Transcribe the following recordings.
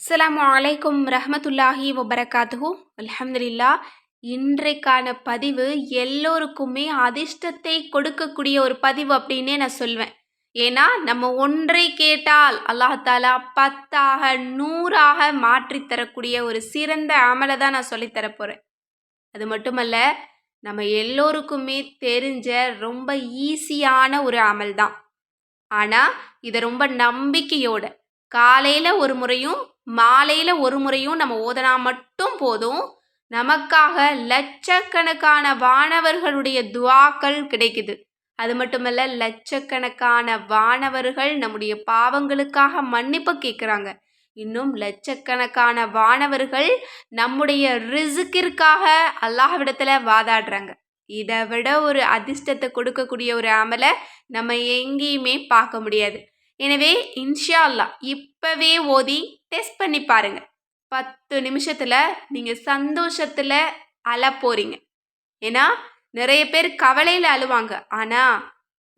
அஸ்லாம் அலைக்கும் ரஹமத்துல்லாஹி வபரகாத்துஹு. அலமதுல்லா இன்றைக்கான பதிவு எல்லோருக்குமே அதிர்ஷ்டத்தை கொடுக்கக்கூடிய ஒரு பதிவு அப்படின்னே நான் சொல்வேன். ஏன்னா நம்ம ஒன்றை கேட்டால் அல்லாஹாலா பத்தாக நூறாக மாற்றி தரக்கூடிய ஒரு சிறந்த அமலை தான் நான் சொல்லித் தரப் போகிறேன் அது மட்டுமல்ல நம்ம எல்லோருக்குமே தெரிஞ்ச ரொம்ப ஈஸியான ஒரு அமல் தான். ஆனால் இதை ரொம்ப நம்பிக்கையோட காலையில் ஒரு முறையும் மாலையில் ஒரு முறையும் நம்ம ஓதனா மட்டும் போதும். நமக்காக லட்சக்கணக்கான வானவர்களுடைய துவாக்கள் கிடைக்குது. அது மட்டுமல்ல லட்சக்கணக்கான வானவர்கள் நம்முடைய பாவங்களுக்காக மன்னிப்பு கேட்குறாங்க. இன்னும் லட்சக்கணக்கான வானவர்கள் நம்முடைய ரிசுக்கிற்காக அல்லாஹ்விடத்தில் வாதாடுறாங்க. இதை விட ஒரு அதிர்ஷ்டத்தை கொடுக்கக்கூடிய ஒரு அமலை நம்ம எங்கேயுமே பார்க்க முடியாது. எனவே இன்ஷா அல்லாஹ் இப்போவே ஓதி டெஸ்ட் பண்ணி பாருங்க. பத்து நிமிஷத்தில் நீங்கள் சந்தோஷத்தில் அழ போகிறீங்க ஏன்னா நிறைய பேர் கவலையில் அழுவாங்க. ஆனால்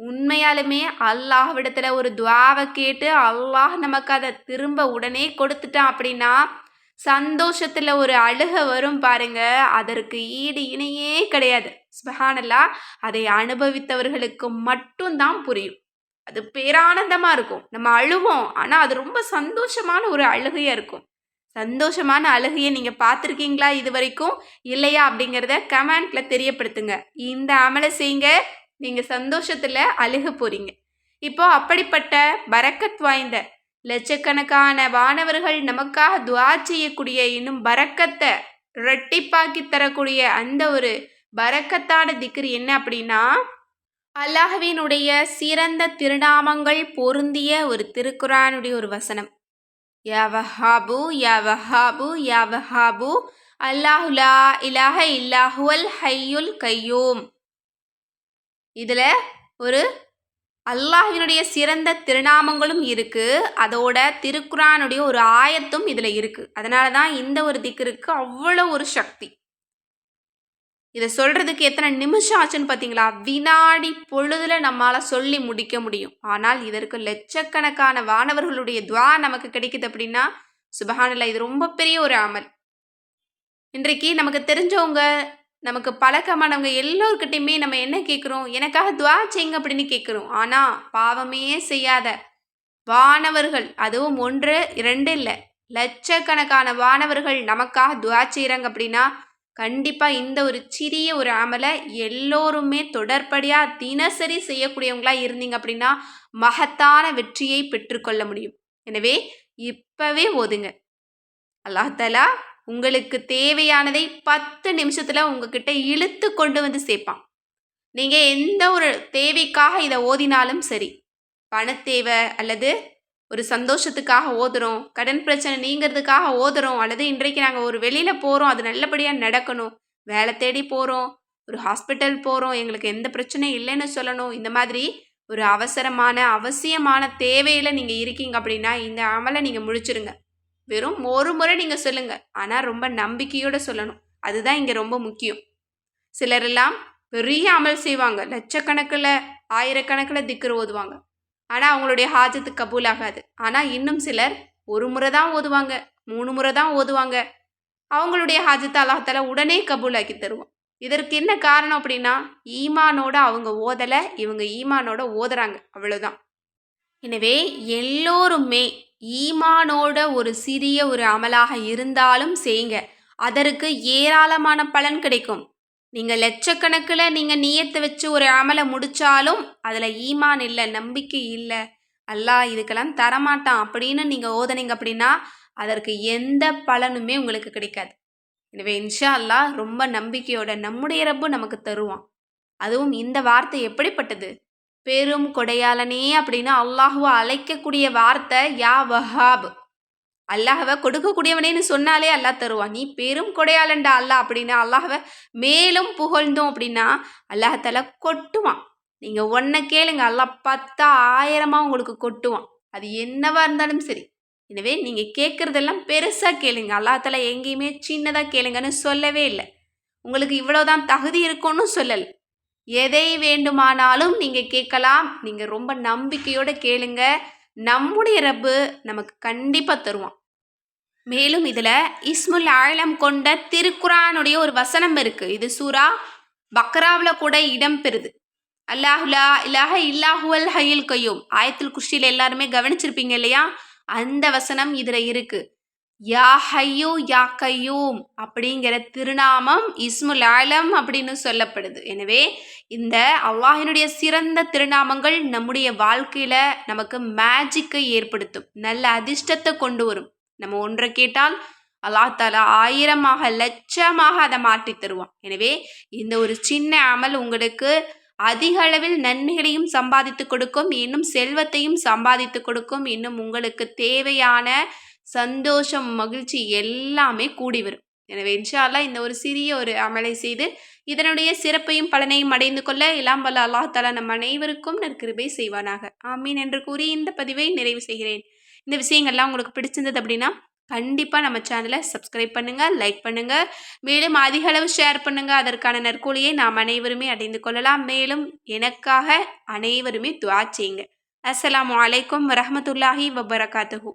உண்மையாலுமே அல்லாஹ்விடத்தில் ஒரு துவாவை கேட்டு அல்லாஹ் நமக்கு அதை திரும்ப உடனே கொடுத்துட்டான் அப்படின்னா சந்தோஷத்தில் ஒரு அழுக வரும் பாருங்க. அதற்கு ஈடு இணையே கிடையாது. சுபஹானல்லா அதை அனுபவித்தவர்களுக்கு மட்டும்தான் புரியும். அது பேரானந்தமாக இருக்கும். நம்ம அழுவோம். ஆனால் அது ரொம்ப சந்தோஷமான ஒரு அழுகையாக இருக்கும். சந்தோஷமான அழுகையை நீங்கள் பார்த்துருக்கீங்களா இது வரைக்கும் இல்லையா அப்படிங்கிறத கமெண்ட்டில் தெரியப்படுத்துங்க. இந்த அமலை செய்யுங்க. நீங்கள் சந்தோஷத்தில் அழுக போகிறீங்க இப்போ அப்படிப்பட்ட பரக்கத் வாய்ந்த லட்சக்கணக்கான வானவர்கள் நமக்காக துவா செய்யக்கூடிய இன்னும் பரக்கத்தை ரெட்டிப்பாக்கி தரக்கூடிய அந்த ஒரு பரக்கத்தான திக்ரு என்ன அப்படின்னா அல்லாஹுவினுடைய சிறந்த திருநாமங்கள் பொருந்திய ஒரு திருக்குறானுடைய ஒரு வசனம். யா வஹாபு யா வஹாபு யா வஹாபு அல்லாஹுலா இலாஹ இல்லாஹுவல் ஹையுல் கையோம். இதில் ஒரு அல்லாஹினுடைய சிறந்த திருநாமங்களும் இருக்குது அதோட திருக்குறானுடைய ஒரு ஆயத்தும் இதில் இருக்குது அதனால தான் இந்த ஒரு திக்கிற்கு அவ்வளோ ஒரு சக்தி. இதை சொல்கிறதுக்கு எத்தனை நிமிஷம் ஆச்சுன்னு பார்த்தீங்களா? வினாடி பொழுதில் நம்மளால் சொல்லி முடிக்க முடியும். ஆனால் இதற்கு லட்சக்கணக்கான வானவர்களுடைய துவா நமக்கு கிடைக்குது அப்படின்னா சுபஹானில் இது ரொம்ப பெரிய ஒரு அமல். இன்றைக்கு நமக்கு தெரிஞ்சவங்க நமக்கு பழக்கமானவங்க எல்லோருக்கிட்டையுமே நம்ம என்ன கேட்குறோம்? எனக்காக துவா செய்யுங்க அப்படின்னு கேட்குறோம். ஆனால் பாவமே செய்யாத வானவர்கள் அதுவும் ஒன்று இரண்டு இல்லை லட்சக்கணக்கான வானவர்கள் நமக்காக துவா செய்கிறாங்க அப்படின்னா கண்டிப்பாக இந்த ஒரு சிறிய ஒரு அமலை எல்லோருமே தொடர்படியாக தினசரி செய்யக்கூடியவங்களாக இருந்தீங்க அப்படின்னா மகத்தான வெற்றியை பெற்றுக்கொள்ள முடியும். எனவே இப்போவே ஓதுங்க. அல்லாஹலா உங்களுக்கு தேவையானதை பத்து நிமிஷத்தில் உங்ககிட்ட இழுத்து கொண்டு வந்து சேர்ப்பான். நீங்கள் எந்த ஒரு தேவைக்காக இதை ஓதினாலும் சரி பணத்தேவை அல்லது ஒரு சந்தோஷத்துக்காக ஓதுறோம். கடன் பிரச்சனை நீங்கிறதுக்காக ஓதுறோம். அல்லது இன்றைக்கு நாங்கள் ஒரு வெளியில் போகிறோம் அது நல்லபடியாக நடக்கணும். வேலை தேடி போகிறோம் ஒரு ஹாஸ்பிட்டல் போகிறோம் எங்களுக்கு எந்த பிரச்சனையும் இல்லைன்னு சொல்லணும். இந்த மாதிரி ஒரு அவசரமான அவசியமான தேவையில் நீங்கள் இருக்கீங்க அப்படின்னா இந்த அமலை நீங்கள் முடிச்சிருங்க வெறும் ஒரு முறை நீங்கள் சொல்லுங்கள் ஆனால் ரொம்ப நம்பிக்கையோடு சொல்லணும். அதுதான் இங்கே ரொம்ப முக்கியம். சிலரெல்லாம் பெரிய அமல் செய்வாங்க. லட்சக்கணக்கில் ஆயிரக்கணக்கில் திக்கர் ஓதுவாங்க. ஆனால் அவங்களுடைய ஹாஜத்து கபூல் ஆகாது. ஆனால் இன்னும் சிலர் ஒரு முறை தான் ஓதுவாங்க மூணு முறை தான் ஓதுவாங்க. அவங்களுடைய ஹாஜத்தை அல்லாஹால உடனே கபூல் ஆக்கி தருவோம் இதற்கு என்ன காரணம் அப்படின்னா ஈமானோட அவங்க ஓதலை இவங்க ஈமானோட ஓதுறாங்க. அவ்வளோதான் எனவே எல்லோருமே ஈமானோட ஒரு சிறிய ஒரு அமலாக இருந்தாலும் செய்யுங்க. அதற்கு ஏராளமான பலன் கிடைக்கும். நீங்கள் லட்சக்கணக்கில் நீங்கள் நீயத்தை வச்சு ஒரு அமலை முடித்தாலும் அதில் ஈமான் இல்லை நம்பிக்கை இல்லை அல்லாஹ் இதுக்கெல்லாம் தரமாட்டான் அப்படின்னு நீங்கள் ஓதனீங்க அப்படின்னா அதற்கு எந்த பலனுமே உங்களுக்கு கிடைக்காது. எனவே இன்ஷா அல்லாஹ் ரொம்ப நம்பிக்கையோட நம்முடைய ரப்பு நமக்கு தருவான். அதுவும் இந்த வார்த்தை எப்படிப்பட்டது? பெரும் கொடையாளனே அப்படின்னு அல்லாஹுவா அழைக்கக்கூடிய வார்த்தை யா வஹாப். அல்லாஹவை கொடுக்கக்கூடியவனேன்னு சொன்னாலே அல்லாஹ் தருவான் நீ பெரும் கொடையாளன்டா அல்லாஹ் அப்படின்னா அல்லாஹவை மேலும் புகழ்ந்தோம் அப்படின்னா அல்லாஹத்தால கொட்டுவான். நீங்கள் ஒன்றை கேளுங்க அல்லாஹ் பத்தா ஆயிரமாக உங்களுக்கு கொட்டுவான். அது என்னவா இருந்தாலும் சரி. எனவே நீங்கள் கேட்குறதெல்லாம் பெருசாக கேளுங்க. அல்லாஹத்தால எங்கேயுமே சின்னதாக கேளுங்கன்னு சொல்லவே இல்லை. உங்களுக்கு இவ்வளோதான் தகுதி இருக்கும்னு சொல்லலை. எதை வேண்டுமானாலும் நீங்கள் கேட்கலாம். நீங்கள் ரொம்ப நம்பிக்கையோடு கேளுங்க. நம்முடைய ரப்பு நமக்கு கண்டிப்பாக தருவான். மேலும் இதில் இஸ்முல் ஆழம் கொண்ட திருக்குரானுடைய ஒரு வசனம் இருக்குது இது சூரா பக்ராவில் கூட இடம் பெறுது. அல்லாஹுலா இல்லாஹ இல்லாஹுவல் ஹயில் கையும். ஆயத்துல் குஷியில் எல்லாருமே கவனிச்சிருப்பீங்க இல்லையா? அந்த வசனம் இதில் இருக்கு. யா ஹையூ யா கையூம் அப்படிங்கிற திருநாமம் இஸ்முல் ஆலம் அப்படின்னு சொல்லப்படுது. எனவே இந்த அல்லாஹினுடைய சிறந்த திருநாமங்கள் நம்முடைய வாழ்க்கையில் நமக்கு மேஜிக்கை ஏற்படுத்தும். நல்ல அதிர்ஷ்டத்தை கொண்டு வரும். நம்ம ஒன்றை கேட்டால் அல்லாஹ் தாலா ஆயிரமாக லட்சமாக அதை மாற்றி தருவான். எனவே இந்த ஒரு சின்ன அமல் உங்களுக்கு அதிக அளவில் நன்மைகளையும் சம்பாதித்து கொடுக்கும் இன்னும் செல்வத்தையும் சம்பாதித்து கொடுக்கும் இன்னும் உங்களுக்கு தேவையான சந்தோஷம் மகிழ்ச்சி எல்லாமே கூடி வரும். எனவே இன்ஷால்லா இந்த ஒரு சிறிய ஒரு அமலை செய்து இதனுடைய சிறப்பையும் பலனையும் அடைந்து கொள்ள எல்லாம் வல்ல அல்லாஹ் தாலா நம் அனைவருக்கும் நற்கிருபை செய்வானாக. ஆமீன் என்று கூறி இந்த பதிவை நிறைவு செய்கிறேன். இந்த விஷயங்கள்லாம் உங்களுக்கு பிடிச்சிருந்தது அப்படின்னா கண்டிப்பாக நம்ம சேனலை சப்ஸ்கிரைப் பண்ணுங்கள் லைக் பண்ணுங்கள் மேலும் அதிக அளவு ஷேர் பண்ணுங்கள் அதற்கான நற்கூலியை நாம் அனைவருமே அடைந்து கொள்ளலாம். மேலும் எனக்காக அனைவருமே துவா செய்யுங்க. அஸ்ஸலாமு அலைக்கும் வரமத்துல்லாஹி வபரகாத்துஹூ.